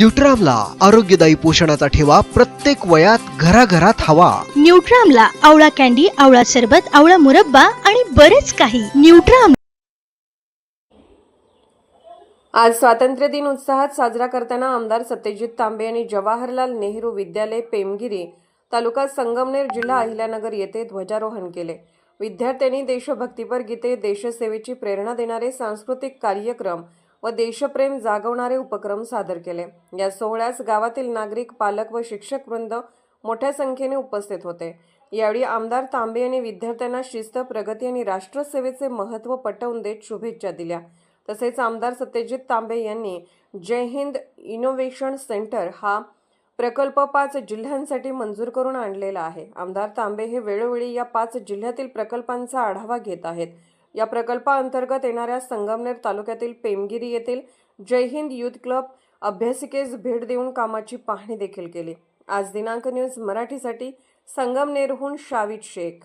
न्यूट्रामला आरोग्यदायी पोषणाचा ठेवा प्रत्येक वयात घराघरात हवा. न्यूट्रामला आवळा कॅन्डी आवळा सरबत आवळा मुरब्बा आणि बरेच काही. न्यूट्राम आज स्वातंत्र्य दिन उत्साहात साजरा करताना आमदार सत्यजित तांबे यांनी जवाहरलाल नेहरू विद्यालय पेमगिरी तालुका संगमनेर जिल्हा अहिल्यानगर येथे ध्वजारोहण केले. विद्यार्थ्यांनी देशभक्तीपर गीते देशसेवेची प्रेरणा देणारे सांस्कृतिक कार्यक्रम व देशप्रेम जागवणारे उपक्रम सादर केले. या सोहळ्यास गावातील नागरिक पालक व शिक्षक वृंद मोठ्या संख्येने उपस्थित होते. यावेळी आमदार तांबे यांनी विद्यार्थ्यांना शिस्त प्रगती आणि राष्ट्रसेवेचे महत्त्व पटवून देत शुभेच्छा दिल्या. तसेच आमदार सत्यजित तांबे यांनी जय हिंद इनोव्हेशन सेंटर हा प्रकल्प पाच जिल्ह्यांसाठी मंजूर करून आणलेला आहे. आमदार तांबे हे वेळोवेळी या पाच जिल्ह्यातील प्रकल्पांचा आढावा घेत आहेत. या प्रकल्पाअंतर्गत येणाऱ्या संगमनेर तालुक्यातील पेमगिरी येथील जय हिंद युथ क्लब अभ्यासिकेस भेट देऊन कामाची पाहणी देखील केली. आज दिनांक न्यूज मराठीसाठी संगमनेरहून शाविद शेख.